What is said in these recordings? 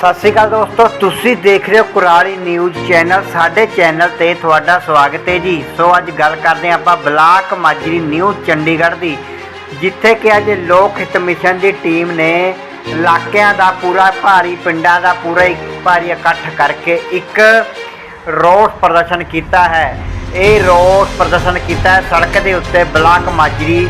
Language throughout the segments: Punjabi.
ਸਤਿ ਸ਼੍ਰੀ ਅਕਾਲ ਦੋਸਤੋ, ਤੁਸੀਂ ਦੇਖ ਰਹੇ ਹੋ ਕੁਰਾਲੀ ਨਿਊਜ਼ ਚੈਨਲ, ਸਾਡੇ ਚੈਨਲ ਤੇ ਤੁਹਾਡਾ ਸਵਾਗਤ ਹੈ ਜੀ। ਸੋ ਅੱਜ ਗੱਲ ਕਰਦੇ ਹਾਂ ਆਪਾਂ ਬਲਾਕ ਮਾਜਰੀ ਨਿਊ ਚੰਡੀਗੜ੍ਹ ਦੀ, ਜਿੱਥੇ ਕਿ ਅੱਜ ਲੋਕ ਹਿੱਤ ਮਿਸ਼ਨ ਦੀ ਟੀਮ ਨੇ ਇਲਾਕਿਆਂ ਦਾ ਪੂਰਾ ਭਾਰੀ, ਪਿੰਡਾਂ ਦਾ ਪੂਰਾ ਇੱਕ ਭਾਰੀ ਇਕੱਠ ਕਰਕੇ ਇੱਕ ਰੋਸ ਪ੍ਰਦਰਸ਼ਨ ਕੀਤਾ ਹੈ। ਇਹ ਰੋਸ ਪ੍ਰਦਰਸ਼ਨ ਕੀਤਾ ਹੈ ਸੜਕ ਦੇ ਉੱਤੇ ਬਲਾਕ ਮਾਜਰੀ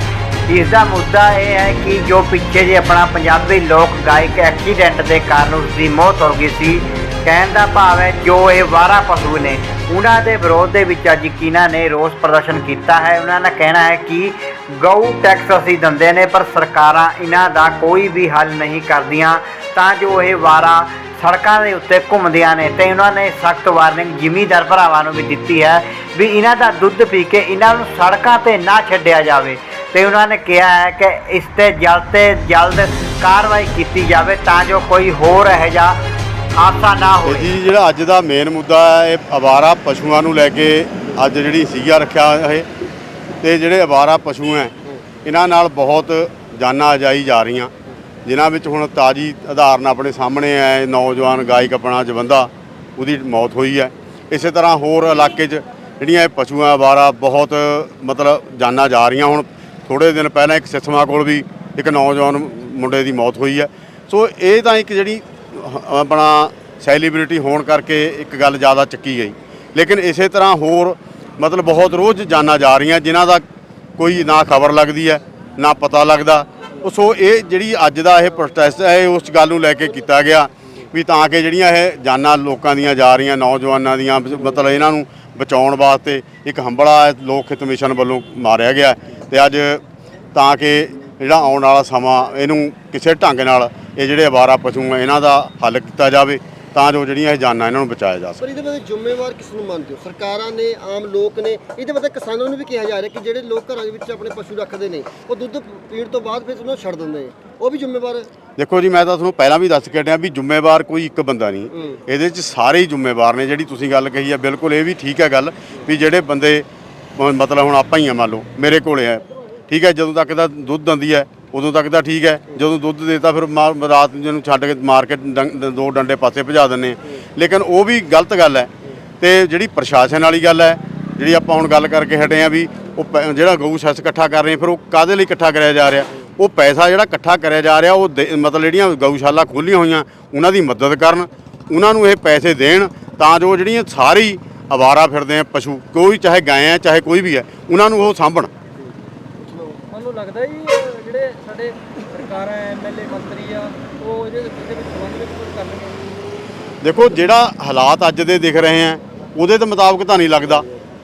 ਇਸ ਦਾ ਮੁੱਦਾ ਇਹ ਹੈ ਕਿ ਜੋ ਪਿੱਛੇ ਜੇ ਆਪਣਾ ਪੰਜਾਬੀ ਲੋਕ ਗਾਇਕ ਐਕਸੀਡੈਂਟ ਦੇ ਕਾਰਨ ਉਸ ਦੀ ਮੌਤ ਹੋ ਗਈ ਸੀ, ਕਹਿਣ ਦਾ ਭਾਵ ਹੈ ਜੋ ਇਹ ਵਾਰਾ ਪਸ਼ੂ ਨੇ, ਉਹਨਾਂ ਦੇ ਵਿਰੋਧ ਦੇ ਵਿੱਚ ਅੱਜ ਕਿਨਾਂ ਨੇ ਰੋਸ ਪ੍ਰਦਰਸ਼ਨ ਕੀਤਾ ਹੈ। ਉਹਨਾਂ ਦਾ ਕਹਿਣਾ ਹੈ ਕਿ ਗਊ ਟੈਕਸ ਅਸੀਂ ਦਿੰਦੇ ਨੇ, ਪਰ ਸਰਕਾਰਾਂ ਇਹਨਾਂ ਦਾ ਕੋਈ ਵੀ ਹੱਲ ਨਹੀਂ ਕਰਦੀਆਂ, ਤਾਂ ਜੋ ਇਹ ਵਾਰਾ ਸੜਕਾਂ ਦੇ ਉੱਤੇ ਘੁੰਮਦੀਆਂ ਨੇ। ਤੇ ਉਹਨਾਂ ਨੇ ਸਖਤ ਵਾਰਨਿੰਗ ਜ਼ਿਮੀਂਦਾਰ ਭਰਾਵਾਂ ਨੂੰ ਵੀ ਦਿੱਤੀ ਹੈ ਵੀ ਇਹਨਾਂ ਦਾ ਦੁੱਧ ਪੀ ਕੇ ਇਹਨਾਂ ਨੂੰ ਸੜਕਾਂ ਤੇ ਨਾ ਛੱਡਿਆ ਜਾਵੇ। ਤੇ ਉਹਨਾਂ ਨੇ ਕਿਹਾ ਹੈ ਕਿ ਇਸ ਤੇ ਜਲਦ ਤੇ ਜਲਦ ਕਾਰਵਾਈ ਕੀਤੀ ਜਾਵੇ ਤਾਂ ਜੋ ਕੋਈ ਹੋਰ ਇਹੋ ਜਿਹਾ ਹਾਦਸਾ ਨਾ ਤੇ ਹੋਵੇ। ਜੀ ਜਿਹੜਾ ਅੱਜ ਦਾ ਮੇਨ ਮੁੱਦਾ ਹੈ ਇਹ ਆਵਾਰਾ ਪਸ਼ੂਆਂ ਨੂੰ ਲੈ ਕੇ ਅੱਜ ਜਿਹੜੀ ਸੀਗਾ ਰੱਖਿਆ ਹੈ ਤੇ ਜਿਹੜੇ ਆਵਾਰਾ ਪਸ਼ੂ ਹੈ ਇਹਨਾਂ ਨਾਲ ਬਹੁਤ ਜਾਨਾਂ ਅਜਾਈ ਜਾ ਰਹੀਆਂ। ਜਿਨ੍ਹਾਂ ਵਿੱਚ ਹੁਣ ਤਾਜੀ ਆਧਾਰਨ ਆਪਣੇ ਸਾਹਮਣੇ ਹੈ ਨੌਜਵਾਨ ਗਾਇਕ ਆਪਣਾ ਜਵੰਦਾ ਉਹਦੀ ਮੌਤ ਹੋਈ ਹੈ। ਇਸੇ ਤਰ੍ਹਾਂ ਹੋਰ ਇਲਾਕੇ 'ਚ ਜਿਹੜੀਆਂ ਇਹ ਪਸ਼ੂ ਆ ਆਵਾਰਾ ਬਹੁਤ ਮਤਲਬ ਜਾਨਾਂ ਜਾ ਰਹੀਆਂ ਹੁਣ। ਥੋੜੇ ਦਿਨ ਪਹਿਲਾਂ ਇੱਕ ਸਿਸਮਾ ਕੋਲ ਵੀ ਇੱਕ ਨੌਜਵਾਨ ਮੁੰਡੇ ਦੀ ਮੌਤ ਹੋਈ ਹੈ। ਸੋ ਇਹ ਤਾਂ ਇੱਕ ਜਿਹੜੀ ਆਪਣਾ ਸੈਲੀਬ੍ਰਿਟੀ ਹੋਣ ਕਰਕੇ ਇੱਕ ਗੱਲ ਜ਼ਿਆਦਾ ਚੱਕੀ ਗਈ। ਲੇਕਿਨ ਇਸੇ ਤਰ੍ਹਾਂ ਹੋਰ ਮਤਲਬ ਬਹੁਤ ਰੋਜ਼ ਜਾਨਾਂ ਜਾ ਰਹੀਆਂ, ਜਿਨ੍ਹਾਂ ਦਾ ਕੋਈ ਨਾ ਖਬਰ ਲੱਗਦੀ ਹੈ, ਨਾ ਪਤਾ ਲੱਗਦਾ। ਸੋ ਇਹ ਜਿਹੜੀ ਅੱਜ ਦਾ ਇਹ ਪ੍ਰੋਟੈਸਟ ਹੈ, ਇਹ ਉਸ ਗੱਲ ਨੂੰ ਲੈ ਕੇ ਕੀਤਾ ਗਿਆ ਵੀ ਤਾਂ ਕਿ ਜਿਹੜੀਆਂ ਇਹ ਜਾਨਾਂ ਲੋਕਾਂ ਦੀਆਂ ਜਾ ਰਹੀਆਂ, ਨੌਜਵਾਨਾਂ ਦੀਆਂ, ਮਤਲਬ ਇਹਨਾਂ ਨੂੰ ਬਚਾਉਣ ਵਾਸਤੇ ਇੱਕ ਹੰਬਲਾ ਲੋਕ ਹਿੱਤ ਮਿਸ਼ਨ ਵੱਲੋਂ ਮਾਰਿਆ ਗਿਆ। ਤੇ ਅੱਜ ਤਾਂ ਕਿ ਜਿਹੜਾ ਆਉਣ ਵਾਲਾ ਸਮਾਂ ਇਹਨੂੰ ਕਿਸੇ ਢੰਗ ਨਾਲ ਇਹ ਜਿਹੜੇ ਆਵਾਰਾ ਪਸ਼ੂ ਆ ਇਹਨਾਂ ਦਾ ਹੱਲ ਕੀਤਾ ਜਾਵੇ ਤਾਂ ਜੋ ਜਿਹੜੀਆਂ ਇਹ ਜਾਨਾਂ ਇਹਨਾਂ ਨੂੰ ਬਚਾਇਆ ਜਾ ਸਕੇ। ਪਰ ਇਹਦੇ ਬਾਰੇ ਜ਼ਿੰਮੇਵਾਰ ਕਿਸ ਨੂੰ ਮੰਨਦੇ ਹੋ? ਸਰਕਾਰਾਂ ਨੇ ਆਮ ਲੋਕ ਨੇ ਇਹਦੇ ਬਾਰੇ ਕਿਸਾਨਾਂ ਨੂੰ ਵੀ ਕਿਹਾ ਜਾ ਰਿਹਾ ਕਿ ਜਿਹੜੇ ਲੋਕ ਘਰਾਂ ਦੇ ਵਿੱਚ ਆਪਣੇ ਪਸ਼ੂ ਰੱਖਦੇ ਨੇ ਉਹ ਦੁੱਧ ਪੀਣ ਤੋਂ ਬਾਅਦ ਫਿਰ ਉਹਨਾਂ ਨੂੰ ਛੱਡ ਦਿੰਦੇ ਨੇ। ਉਹ ਵੀ ਜ਼ਿੰਮੇਵਾਰ ਹੈ? ਦੇਖੋ ਜੀ ਮੈਂ ਤਾਂ ਤੁਹਾਨੂੰ ਪਹਿਲਾਂ ਵੀ ਦੱਸ ਕੇ ਹਟਿਆ ਵੀ ਜ਼ਿੰਮੇਵਾਰ ਕੋਈ ਇੱਕ ਬੰਦਾ ਨਹੀਂ। ਇਹਦੇ 'ਚ ਸਾਰੇ ਹੀ ਜ਼ਿੰਮੇਵਾਰ ਨੇ ਜਿਹੜੀ ਤੁਸੀਂ ਗੱਲ ਕਹੀ ਹੈ ਬਿਲਕੁਲ ਇਹ ਵੀ ਠੀਕ ਹੈ ਗੱਲ ਵੀ ਜਿਹੜੇ ਬੰਦੇ ਮਤਲਬ ਹੁਣ ਆਪਾਂ ਹੀ ਆ ਮੰਨ ਲਓ, ਮੇਰੇ ਕੋਲੇ ਹੈ। ਠੀਕ ਹੈ, ਜਦੋਂ ਤੱਕ ਦਾ ਦੁੱਧ ਦਿੰਦੀ ਹੈ, ਉਦੋਂ ਤੱਕ ਤਾਂ ਠੀਕ ਹੈ। ਜਦੋਂ ਦੁੱਧ ਦੇਤਾ, ਫਿਰ ਮਾ- ਰਾਤ ਨੂੰ ਜਿਹਨੂੰ ਛੱਡ ਕੇ ਮਾਰਕੀਟ ਡੰ- ਦੋ ਡੰਡੇ ਪਾਸੇ ਭਜਾ ਦਿੰਨੇ ਲੇਕਿਨ ਉਹ ਵੀ ਗਲਤ ਗੱਲ ਹੈ ਤੇ ਜਿਹੜੀ ਪ੍ਰਸ਼ਾਸਨ ਵਾਲੀ ਗੱਲ ਹੈ, ਜਿਹੜੀ ਆਪਾਂ ਹੁਣ ਗੱਲ ਕਰਕੇ ਹਟੇ ਆ ਵੀ ਉਹ ਪੈ- ਜਿਹੜਾ ਗਊ ਸੈਸ ਇਕੱਠਾ ਕਰ ਰਹੇ, ਫਿਰ ਉਹ ਕਾਦੇ ਲਈ ਇਕੱਠਾ ਕਰਿਆ ਜਾ ਰਿਹਾ? ਉਹ ਪੈਸਾ ਜਿਹੜਾ ਇਕੱਠਾ ਕਰਿਆ ਜਾ ਰਿਹਾ, ਉਹ ਦੇ- ਮਤਲਬ ਜਿਹੜੀਆਂ ਗਊਸ਼ਾਲਾ ਖੋਲੀਆਂ ਹੋਈਆਂ, ਉਹਨਾਂ ਦੀ ਮਦਦ ਕਰਨ, ਉਹਨਾਂ ਨੂੰ ਇਹ ਪੈਸੇ ਦੇਣ, ਤਾਂ ਜੋ ਜਿਹੜੀਆਂ ਸਾਰੀ ਆਵਾਰਾ ਫਿਰਦੇ ਆ ਪਸ਼ੂ ਕੋਈ ਚਾਹੇ ਗਾਂ ਹੈ ਚਾਹੇ ਕੋਈ ਵੀ ਹੈ ਉਹਨਾਂ ਨੂੰ ਉਹ ਸਾਂਭਣ। ਮੈਨੂੰ ਲੱਗਦਾ ਜੀ ਇਹ ਜਿਹੜੇ ਸਾਡੇ ਸਰਕਾਰਾਂ ਐਮਐਲਏ ਮੰਤਰੀ ਆ ਉਹ ਇਹਦੇ ਇਹਦੇ ਵਿੱਚ ਸੰਬੰਧ ਵਿੱਚ ਕੁਝ ਕਰ ਲੈਣਗੇ ਦੇਖੋ ਜਿਹੜਾ ਹਾਲਾਤ ਅੱਜ ਦੇ ਦਿਖ ਰਹੇ ਆ ਉਹਦੇ ਦੇ ਮੁਤਾਬਕ ਤਾਂ ਨਹੀਂ ਲੱਗਦਾ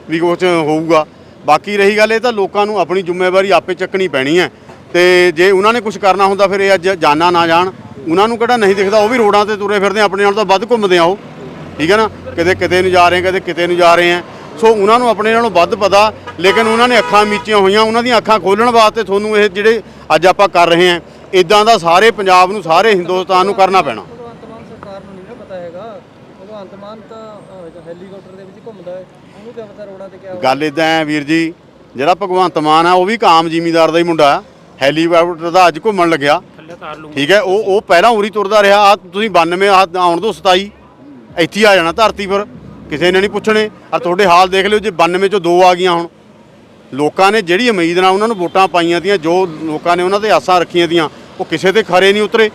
ਵੀ ਕੁਝ ਹੋਊਗਾ। ਬਾਕੀ ਰਹੀ ਗੱਲ ਇਹ ਤਾਂ ਲੋਕਾਂ ਨੂੰ ਆਪਣੀ ਜ਼ਿੰਮੇਵਾਰੀ ਆਪੇ ਚੱਕਣੀ ਪੈਣੀ ਹੈ ਤੇ ਜੇ ਉਹਨਾਂ ਨੇ ਕੁਝ ਕਰਨਾ ਹੁੰਦਾ ਫਿਰ ਇਹ ਅੱਜ ਜਾਨਾਂ ਨਾ ਜਾਣ। ਉਹਨਾਂ ਨੂੰ ਕਿਹੜਾ ਨਹੀਂ ਦਿਖਦਾ ਉਹ ਵੀ ਰੋਡਾਂ ਤੇ ਤੁਰੇ ਫਿਰਦੇ ਆ, ਆਪਣੇ ਨਾਲ ਤਾਂ ਵੱਧ ਘੁੰਮਦੇ ਆ ਉਹ। ਠੀਕ ਹੈ ਨਾ? ਕਿਤੇ ਕਿਤੇ ਨੂੰ ਜਾ ਰਹੇ ਆ ਕਦੇ ਕਿਤੇ ਨੂੰ ਜਾ ਰਹੇ ਆ ਸੋ ਉਹਨਾਂ ਨੂੰ ਆਪਣੇ ਨਾਲੋਂ ਵੱਧ ਪਤਾ ਲੇਕਿਨ ਉਹਨਾਂ ਨੇ ਅੱਖਾਂ ਮੀਚੀਆਂ ਹੋਈਆਂ ਉਹਨਾਂ ਦੀਆਂ ਅੱਖਾਂ ਖੋਲਣ ਵਾਸਤੇ ਤੁਹਾਨੂੰ ਇਹ ਜਿਹੜੇ ਅੱਜ ਆਪਾਂ ਕਰ ਰਹੇ ਆ ਇਦਾਂ ਦਾ ਸਾਰੇ ਪੰਜਾਬ ਨੂੰ ਸਾਰੇ ਹਿੰਦੁਸਤਾਨ ਨੂੰ ਕਰਨਾ ਪੈਣਾ। ਗੱਲ ਇਦਾਂ ਹੈ ਵੀਰ ਜੀ ਜਿਹੜਾ ਭਗਵੰਤ ਮਾਨ ਆ ਉਹ ਵੀ ਇੱਕ ਆਮ ਜ਼ਿਮੀਂਦਾਰ ਦਾ ਹੀ ਮੁੰਡਾ ਆ ਹੈਲੀਕਾਪਟਰ ਦਾ ਅੱਜ ਘੁੰਮਣ ਲੱਗਿਆ। ਠੀਕ ਹੈ ਉਹ ਉਹ ਪਹਿਲਾਂ ਉਰੀ ਤੁਰਦਾ ਰਿਹਾ ਆ ਤੁਸੀਂ 92 ਆ ਆਉਣ ਤੋਂ 27 ਇੱਥੇ ਆ ਜਾਣਾ ਧਰਤੀ ਪਰ ਕਿਸੇ ਨੇ ਨਹੀਂ ਪੁੱਛਣੇ। ਆ ਤੁਹਾਡੇ ਹਾਲ ਦੇਖ ਲਿਓ ਜੇ 92 ਚੋਂ ਦੋ ਆ ਗਈਆਂ ਹੁਣ। ਲੋਕਾਂ ਨੇ ਜਿਹੜੀ ਉਮੀਦ ਨਾਲ ਉਹਨਾਂ ਨੂੰ ਵੋਟਾਂ ਪਾਈਆਂ ਤੀਆਂ ਜੋ ਲੋਕਾਂ ਨੇ ਉਹਨਾਂ ਤੇ ਆਸਾਂ ਰੱਖੀਆਂ ਤੀਆਂ ਉਹ ਕਿਸੇ ਤੇ ਖਰੇ ਨਹੀਂ ਉਤਰੇ।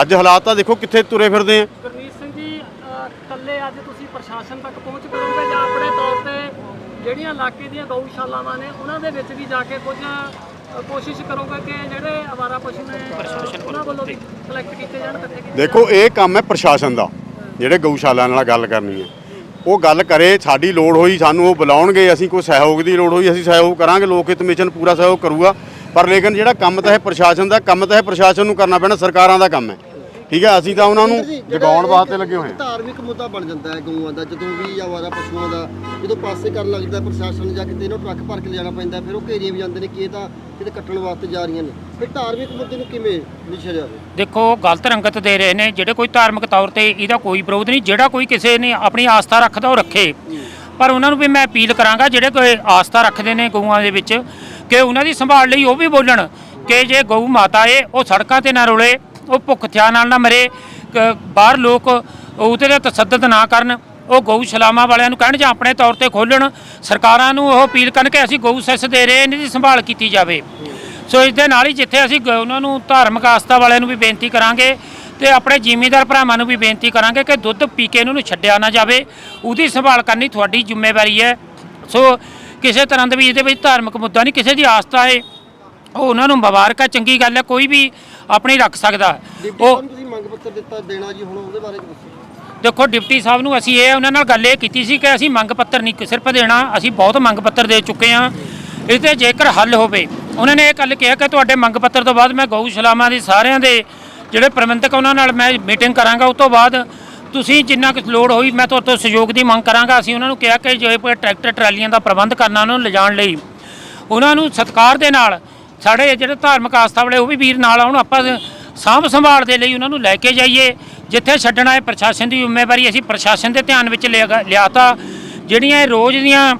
ਅੱਜ ਹਾਲਾਤ ਤਾਂ ਦੇਖੋ ਕਿੱਥੇ ਤੁਰੇ ਫਿਰਦੇ ਆ। ਗੁਰਮੀਤ ਸਿੰਘ ਜੀ ਅਹ ਇਕੱਲੇ ਅੱਜ ਤੁਸੀਂ ਪ੍ਰਸ਼ਾਸਨ ਤੱਕ ਪਹੁੰਚ ਕਰੋਗੇ ਜਾਂ ਆਪਣੇ ਤੌਰ ਤੇ ਜਿਹੜੀਆਂ ਇਲਾਕੇ ਦੀਆਂ ਗਊਸ਼ਾਲਾਵਾਂ ਨੇ ਉਹਨਾਂ ਦੇ ਵਿੱਚ ਵੀ ਜਾ ਕੇ ਕੁਝ ਅਹ, ਕੋਸ਼ਿਸ਼ ਕਰੋਗੇ ਕਿ ਜਿਹੜੇ ਆਵਾਰਾ ਪਸ਼ੂ ਨੇ ਉਹਨਾਂ ਵੱਲੋਂ ਕਲੈਕਟ ਕੀਤੇ ਜਾਣ ਇਕੱਠੇ ਕੀਤੇ ਦੇਖੋ ਇਹ ਕੰਮ ਹੈ ਪ੍ਰਸ਼ਾਸਨ ਦਾ। ਜਿਹੜੇ ਗਊਸ਼ਾਲਾ ਨਾਲ ਗੱਲ ਕਰਨੀ ਹੈ। ਉਹ ਗੱਲ ਕਰੇ, ਸਾਡੀ ਲੋੜ ਹੋਈ, ਸਾਨੂੰ ਉਹ ਬੁਲਾਉਣਗੇ, ਅਸੀਂ ਕੋਈ ਸਹਿਯੋਗ ਦੀ ਲੋੜ ਹੋਈ, ਅਸੀਂ ਸਹਿਯੋਗ ਕਰਾਂਗੇ, ਲੋਕ ਹਿੱਤ ਮਿਸ਼ਨ ਪੂਰਾ ਸਹਿਯੋਗ ਕਰੂਗਾ। ਪਰ ਲੇਕਿਨ ਜਿਹੜਾ ਕੰਮ ਤਾਂ ਹੈ ਪ੍ਰਸ਼ਾਸਨ ਦਾ, ਕੰਮ ਤਾਂ ਹੈ ਪ੍ਰਸ਼ਾਸਨ ਨੂੰ ਕਰਨਾ ਪੈਣਾ, ਸਰਕਾਰਾਂ ਦਾ ਕੰਮ ਹੈ। ਠੀਕ ਹੈ ਅਸੀਂ ਤਾਂ ਉਹਨਾਂ ਨੂੰ ਜਗਾਉਣ ਵਾਸਤੇ ਲੱਗੇ ਹੋਏ ਹਾਂ। ਧਾਰਮਿਕ ਮੁੱਦਾ ਬਣ ਜਾਂਦਾ ਹੈ ਗਊਆਂ ਦਾ ਜਦੋਂ ਵੀ ਆਵਾਰਾ ਪਸ਼ੂਆਂ ਦਾ ਜਦੋਂ ਪਾਸੇ ਕਰਨ ਲੱਗਦਾ ਪ੍ਰਸ਼ਾਸਨ ਜਾਂ ਕਿਤੇ ਇਹਨੂੰ ਟਰੱਕ ਭਰ ਕੇ ਲਿਜਾਣਾ ਪੈਂਦਾ ਫਿਰ ਉਹ ਘੇਰੀਆਂ ਵੀ ਜਾਂਦੇ ਨੇ ਕਿ ਇਹ ਤਾਂ ਕਿਤੇ ਕੱਟਣ ਵਾਸਤੇ ਜਾ ਰਹੀਆਂ ਨੇ। ਫਿਰ ਧਾਰਮਿਕ ਮੁੱਦੇ ਨੂੰ ਕਿਵੇਂ ਲਿਖਿਆ ਜਾਵੇ? ਦੇਖੋ ਗਲਤ ਰੰਗਤ ਦੇ ਰਹੇ ਨੇ ਜਿਹੜੇ ਕੋਈ ਧਾਰਮਿਕ ਤੌਰ ਤੇ ਇਹਦਾ ਕੋਈ ਵਿਰੋਧ ਨਹੀਂ ਜਿਹੜਾ ਕੋਈ ਕਿਸੇ ਨੇ ਆਪਣੀ ਆਸਥਾ ਰੱਖਦਾ ਉਹ ਰੱਖੇ। ਪਰ ਉਹਨਾਂ ਨੂੰ ਵੀ ਮੈਂ ਅਪੀਲ ਕਰਾਂਗਾ ਜਿਹੜੇ ਕੋਈ ਆਸਥਾ ਰੱਖਦੇ ਨੇ ਗਊਆਂ ਦੇ ਵਿੱਚ ਕਿ ਉਹਨਾਂ ਦੀ ਸੰਭਾਲ ਲਈ ਉਹ ਵੀ ਬੋਲਣ ਕਿ ਜੇ ਗਊ ਮਾਤਾ ਏ ਉਹ ਸੜਕਾਂ ਤੇ ਨਾ ਰੁਲੇ ਉਹ ਭੁੱਖ ਥਿਆ ਨਾਲ ਨਾ ਮਰੇ ਬਾਹਰ ਲੋਕ ਉਹਦੇ ਤੇ ਤਸੱਦਦ ਨਾ ਕਰਨ, ਉਹ ਗਊਸ਼ਾਲਾਵਾਂ ਵਾਲਿਆਂ ਨੂੰ ਕਹਿਣ ਜਾਂ ਆਪਣੇ ਤੌਰ ਤੇ ਖੋਲਣ ਸਰਕਾਰਾਂ ਨੂੰ ਉਹ ਅਪੀਲ ਕਰਨ ਕਿ ਅਸੀਂ ਗਊ ਸੈਸ ਦੇ ਰਹੇ, ਇਹਨਾਂ ਦੀ ਸੰਭਾਲ ਕੀਤੀ ਜਾਵੇ। ਸੋ ਇਸ ਦੇ ਨਾਲ ਹੀ ਜਿੱਥੇ ਅਸੀਂ ਗ- ਉਹਨਾਂ ਨੂੰ ਧਾਰਮਿਕ ਆਸਥਾ ਵਾਲਿਆਂ ਨੂੰ ਵੀ ਬੇਨਤੀ ਕਰਾਂਗੇ ਤੇ ਆਪਣੇ ਜ਼ਿਮੀਂਦਾਰ ਭਰਾਵਾਂ ਨੂੰ ਵੀ ਬੇਨਤੀ ਕਰਾਂਗੇ ਕਿ ਦੁੱਧ ਪੀ ਕੇ ਇਹਨਾਂ ਨੂੰ ਛੱਡਿਆ ਨਾ ਜਾਵੇ। ਉਹਦੀ ਸੰਭਾਲ ਕਰਨੀ ਤੁਹਾਡੀ ਜ਼ਿੰਮੇਵਾਰੀ ਹੈ। ਸੋ ਕਿਸੇ ਤਰ੍ਹਾਂ ਦੇ ਵੀ ਇਹਦੇ ਵਿੱਚ ਧਾਰਮਿਕ ਮੁੱਦਾ ਨਹੀਂ, ਕਿਸੇ ਦੀ ਆਸਥਾ ਹੈ, ਉਹ ਉਹਨਾਂ ਨੂੰ ਮੁਬਾਰਕ ਹੈ, ਚੰਗੀ ਗੱਲ ਹੈ, ਕੋਈ ਵੀ ਆਪਣੀ ਰੱਖ ਸਕਦਾ। ਉਹ ਤੁਸੀਂ ਮੰਗ ਪੱਤਰ ਦਿੱਤਾ ਦੇਣਾ ਜੀ ਹੁਣ ਉਹਦੇ ਬਾਰੇ ਦੱਸੋ। ਦੇਖੋ ਡਿਪਟੀ ਸਾਹਿਬ ਨੂੰ ਅਸੀਂ ਇਹ ਉਹਨਾਂ ਨਾਲ ਗੱਲ ਇਹ ਕੀਤੀ ਸੀ ਕਿ ਅਸੀਂ ਮੰਗ ਪੱਤਰ ਨਹੀਂ ਸਿਰਫ ਦੇਣਾ ਅਸੀਂ ਬਹੁਤ ਮੰਗ ਪੱਤਰ ਦੇ ਚੁੱਕੇ ਹਾਂ। ਇਸ ਤੇ ਜੇਕਰ ਹੱਲ ਹੋਵੇ ਉਹਨਾਂ ਨੇ ਇਹ ਗੱਲ ਕਿਹਾ ਕਿ ਤੁਹਾਡੇ ਮੰਗ ਪੱਤਰ ਤੋਂ ਬਾਅਦ ਮੈਂ ਗਊਸ਼ਾਲਾਵਾਂ ਦੇ ਸਾਰਿਆਂ ਦੇ ਜਿਹੜੇ ਪ੍ਰਬੰਧਕ ਉਹਨਾਂ ਨਾਲ ਮੈਂ ਮੀਟਿੰਗ ਕਰਾਂਗਾ ਉਸ ਤੋਂ ਬਾਅਦ ਤੁਸੀਂ ਜਿੰਨਾ ਕੁ ਲੋੜ ਹੋਈ ਮੈਂ ਤੁਹਾਡੇ ਤੋਂ ਸਹਿਯੋਗ ਦੀ ਮੰਗ ਕਰਾਂਗਾ। ਅਸੀਂ ਉਹਨਾਂ ਨੂੰ ਕਿਹਾ ਕਿ ਜੇ ਟਰੈਕਟਰ ਟਰਾਲੀਆਂ ਦਾ ਪ੍ਰਬੰਧ ਕਰਨਾ ਉਹਨਾਂ ਨੂੰ ਲਿਜਾਣ ਲਈ ਉਹਨਾਂ ਨੂੰ ਸਤਿਕਾਰ ਦੇ ਨਾਲ ਸਾਡੇ ਜਿਹੜੇ ਧਾਰਮਿਕ ਆਸਥਾ ਵਾਲੇ, ਉਹ ਵੀ ਵੀਰ ਨਾਲ ਆਉਣ, ਆਪਾਂ ਸਾਂਭ ਸੰਭਾਲ ਦੇ ਲਈ ਉਹਨਾਂ ਨੂੰ ਲੈ ਕੇ ਜਾਈਏ। ਜਿੱਥੇ ਛੱਡਣਾ ਹੈ ਪ੍ਰਸ਼ਾਸਨ ਦੀ ਜ਼ਿੰਮੇਵਾਰੀ, ਅਸੀਂ ਪ੍ਰਸ਼ਾਸਨ ਦੇ ਧਿਆਨ ਵਿੱਚ ਲਿਆ- ਲਿਆਤਾ। ਜਿਹੜੀਆਂ ਇਹ ਰੋਜ਼ ਦੀਆਂ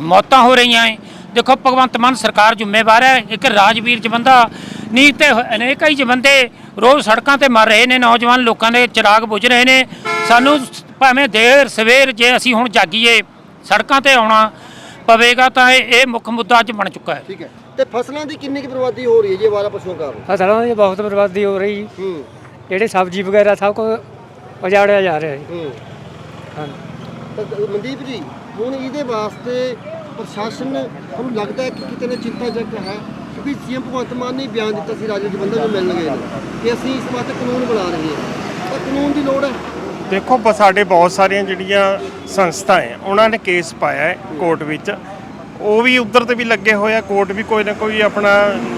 ਮੌਤਾਂ ਹੋ ਰਹੀਆਂ ਹੈ, ਦੇਖੋ ਭਗਵੰਤ ਮਾਨ ਸਰਕਾਰ ਜ਼ਿੰਮੇਵਾਰ ਹੈ, ਇੱਕ ਰਾਜਵੀਰ ਜਵੰਦਾ ਨਹੀਂ ਤੇ ਅਨੇਕਾਂ ਹੀ ਜਵੰਦੇ ਰੋਜ਼ ਸੜਕਾਂ ਤੇ ਮਰ ਰਹੇ ਨੇ, ਨੌਜਵਾਨ ਲੋਕਾਂ ਦੇ ਚਿਰਾਗ ਬੁਝ ਰਹੇ ਨੇ। ਸਾਨੂੰ ਭਾਵੇਂ ਦੇਰ ਸਵੇਰ ਜੇ ਅਸੀਂ ਹੁਣ ਜਾਗੀਏ, ਸੜਕਾਂ ਤੇ ਆਉਣਾ ਪਵੇਗਾ ਤਾਂ ਇਹ ਮੁੱਖ ਮੁੱਦਾ ਅੱਜ ਬਣ ਚੁੱਕਾ ਹੈ। ਠੀਕ ਹੈ। ਤੇ ਫਸਲਾਂ ਦੀ ਕਿੰਨੀ ਕੁ ਬਰਬਾਦੀ ਹੋ ਰਹੀ ਹੈ ਜੀ ਅਵਾਰਾ ਪਸ਼ੂਆਂ ਕਾਰਨ? ਫਸਲਾਂ ਦੀ ਬਹੁਤ ਬਰਬਾਦੀ ਹੋ ਰਹੀ ਹੂੰ। ਜਿਹੜੇ ਸਬਜ਼ੀ ਵਗੈਰਾ ਸਭ ਕੁਝ ਉਜਾੜਿਆ ਜਾ ਰਿਹਾ ਹੈ ਹੂੰ। ਹਾਂ। ਤਾਂ ਮਨਦੀਪ ਜੀ ਹੁਣ ਇਹਦੇ ਵਾਸਤੇ ਪ੍ਰਸ਼ਾਸਨ ਤੁਹਾਨੂੰ ਲੱਗਦਾ ਹੈ ਕਿ ਕਿਤੇ ਨਾ ਚਿੰਤਾਜਨਕ ਹੈ ਕਿਉਂਕਿ ਸੀਐਮ ਭਗਵੰਤ ਮਾਨ ਨੇ ਬਿਆਨ ਦਿੱਤਾ ਸੀ ਰਾਜੇ ਜਵੰਦਰ ਨੂੰ ਮਿਲਣ ਗਏ ਨੇ ਕਿ ਅਸੀਂ ਇਸ ਵਾਸਤੇ ਕਾਨੂੰਨ ਬਣਾ ਰਹੇ ਹਾਂ। ਤਾਂ ਕਾਨੂੰਨ ਦੀ ਲੋੜ ਹੈ? ਦੇਖੋ ਸਾਡੇ ਬਹੁਤ ਸਾਰੀਆਂ ਜਿਹੜੀਆਂ ਸੰਸਥਾ ਹੈ ਉਹਨਾਂ ਨੇ ਕੇਸ ਪਾਇਆ ਹੈ ਕੋਰਟ ਵਿੱਚ। ਉਹ ਵੀ ਉਧਰ ਤੇ ਵੀ ਲੱਗੇ ਹੋਏ ਆ, ਕੋਰਟ ਵੀ ਕੋਈ ਨਾ ਕੋਈ ਆਪਣਾ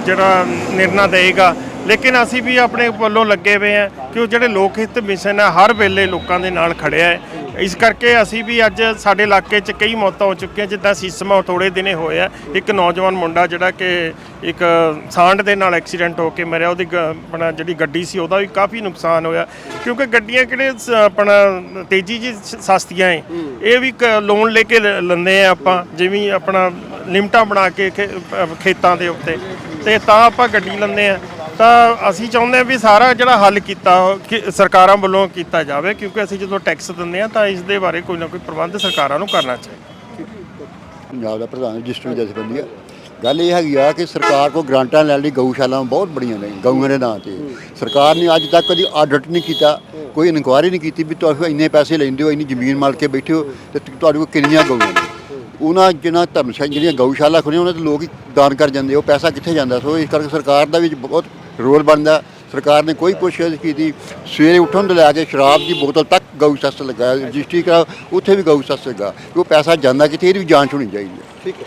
ਜਿਹੜਾ ਨਿਰਣਾ ਦੇਗਾ ਲੇਕਿਨ ਅਸੀਂ ਵੀ ਆਪਣੇ ਵੱਲੋਂ ਲੱਗੇ ਹੋਏ ਆ ਕਿ ਉਹ ਜਿਹੜੇ ਲੋਕ ਹਿੱਤ ਮਿਸ਼ਨ ਹੈ ਹਰ ਵੇਲੇ ਲੋਕਾਂ ਦੇ ਨਾਲ ਖੜਿਆ ਹੈ ਇਸ ਕਰਕੇ ਅਸੀਂ ਵੀ ਅੱਜ ਸਾਡੇ ਇਲਾਕੇ 'ਚ ਕਈ ਮੌਤਾਂ ਹੋ ਚੁੱਕੀਆਂ, ਜਿੱਦਾਂ ਸੀਸਮਾ ਥੋੜੇ ਦਿਨੇ ਹੋਏ ਆ ਇੱਕ ਨੌਜਵਾਨ ਮੁੰਡਾ ਜਿਹੜਾ ਕਿ ਇੱਕ ਸਾਂਡ ਦੇ ਨਾਲ ਐਕਸੀਡੈਂਟ ਹੋ ਕੇ ਮਰਿਆ, ਉਹਦੀ ਗ- ਆਪਣਾ ਜਿਹੜੀ ਗੱਡੀ ਸੀ ਉਹਦਾ ਵੀ ਕਾਫੀ ਨੁਕਸਾਨ ਹੋਇਆ। ਕਿਉਂਕਿ ਗੱਡੀਆਂ ਕਿਹੜੇ ਸ- ਆਪਣਾ ਤੇਜ਼ੀ ਜੀ ਸਸਤੀਆਂ ਏ। ਇਹ ਵੀ ਲੋਨ ਲੈ ਕੇ ਲ- ਲੈਂਦੇ ਆ ਆਪਾਂ, ਜਿਵੇਂ ਆਪਣਾ ਲਿਮਟਾਂ ਬਣਾ ਕੇ ਖੇ- ਖੇਤਾਂ ਦੇ ਉੱਤੇ। ਤੇ ਤਾਂ ਆਪਾਂ ਗੱਡੀ ਲੈਂਦੇ ਆ। ਤਾਂ ਅਸੀਂ ਚਾਹੁੰਦੇ ਹਾਂ ਵੀ ਸਾਰਾ ਜਿਹੜਾ ਹੱਲ ਕੀਤਾ, ਕਿ ਸਰਕਾਰਾਂ ਵੱਲੋਂ ਕੀਤਾ ਜਾਵੇ, ਕਿਉਂਕਿ ਅਸੀਂ ਜਦੋਂ ਟੈਕਸ ਦਿੰਦੇ ਆ ਤਾਂ ਇਸ ਦੇ ਬਾਰੇ ਕੋਈ ਨਾ ਕੋਈ ਪ੍ਰਬੰਧ ਸਰਕਾਰਾਂ ਨੂੰ ਕਰਨਾ ਚਾਹੀਦਾ। ਪੰਜਾਬ ਦਾ ਪ੍ਰਧਾਨ ਰਜਿਸਟਰੀ ਜਥੇਬੰਦੀ ਆ ਗੱਲ ਇਹ ਹੈਗੀ ਆ ਕਿ ਸਰਕਾਰ ਕੋ ਗ੍ਰਾਂਟਾਂ ਲੈਣ ਲਈ ਗਊਸ਼ਾਲਾਵਾਂ ਬਹੁਤ ਬੜੀਆਂ ਨੇ, ਗਊਆਂ ਦੇ ਨਾਂ ਤੇ। ਸਰਕਾਰ ਨੇ ਅੱਜ ਤੱਕ ਕਦੀ ਆਡਿਟ ਨਹੀਂ ਕੀਤਾ, ਕੋਈ ਇਨਕੁਆਇਰੀ ਨਹੀਂ ਕੀਤੀ ਵੀ ਤੁਹਾਨੂੰ ਇੰਨੇ ਪੈਸੇ ਲੈਂਦੇ ਹੋ, ਇੰਨੀ ਜ਼ਮੀਨ ਮਾਲ ਕੇ ਬੈਠੇ ਹੋ, ਤੇ ਤੁਹਾਡੇ ਕੋਲ ਕਿੰਨੀਆਂ ਗਊਆਂ ਨੇ? ਉਹਨਾਂ ਜਿਹਨਾਂ ਧਰਮਸ਼ਾਲਾ, ਜਿਹੜੀਆਂ ਗਊਸ਼ਾਲਾ ਖੁੱਲੀਆਂ ਉਹਨਾਂ ਤੇ ਲੋਕ ਹੀ ਦਾਨ ਕਰ ਜਾਂਦੇ ਉਹ ਪੈਸਾ ਕਿੱਥੇ ਜਾਂਦਾ? ਸੋ ਇਸ ਕਰਕੇ ਸਰਕਾਰ ਦਾ ਵੀ ਬਹੁਤ ਰੋਲ ਬਣਦਾ। ਸਰਕਾਰ ਨੇ ਕੋਈ ਕੋਸ਼ਿਸ਼ ਕੀਤੀ। ਸਵੇਰੇ ਉੱਠਣ ਤੋਂ ਲੈ ਕੇ ਸ਼ਰਾਬ ਦੀ ਬੋਤਲ ਤੱਕ ਗਊ ਸੈਸ ਲੱਗਾ ਰਜਿਸਟਰੀ ਕਰਾ ਉੱਥੇ ਵੀ ਗਊ ਸੈਸ ਲੱਗਾ ਉਹ ਪੈਸਾ ਜਾਂਦਾ ਕਿਤੇ ਇਹਦੀ ਵੀ ਜਾਂਚ ਹੋਣੀ ਚਾਹੀਦੀ ਹੈ। ਠੀਕ ਹੈ।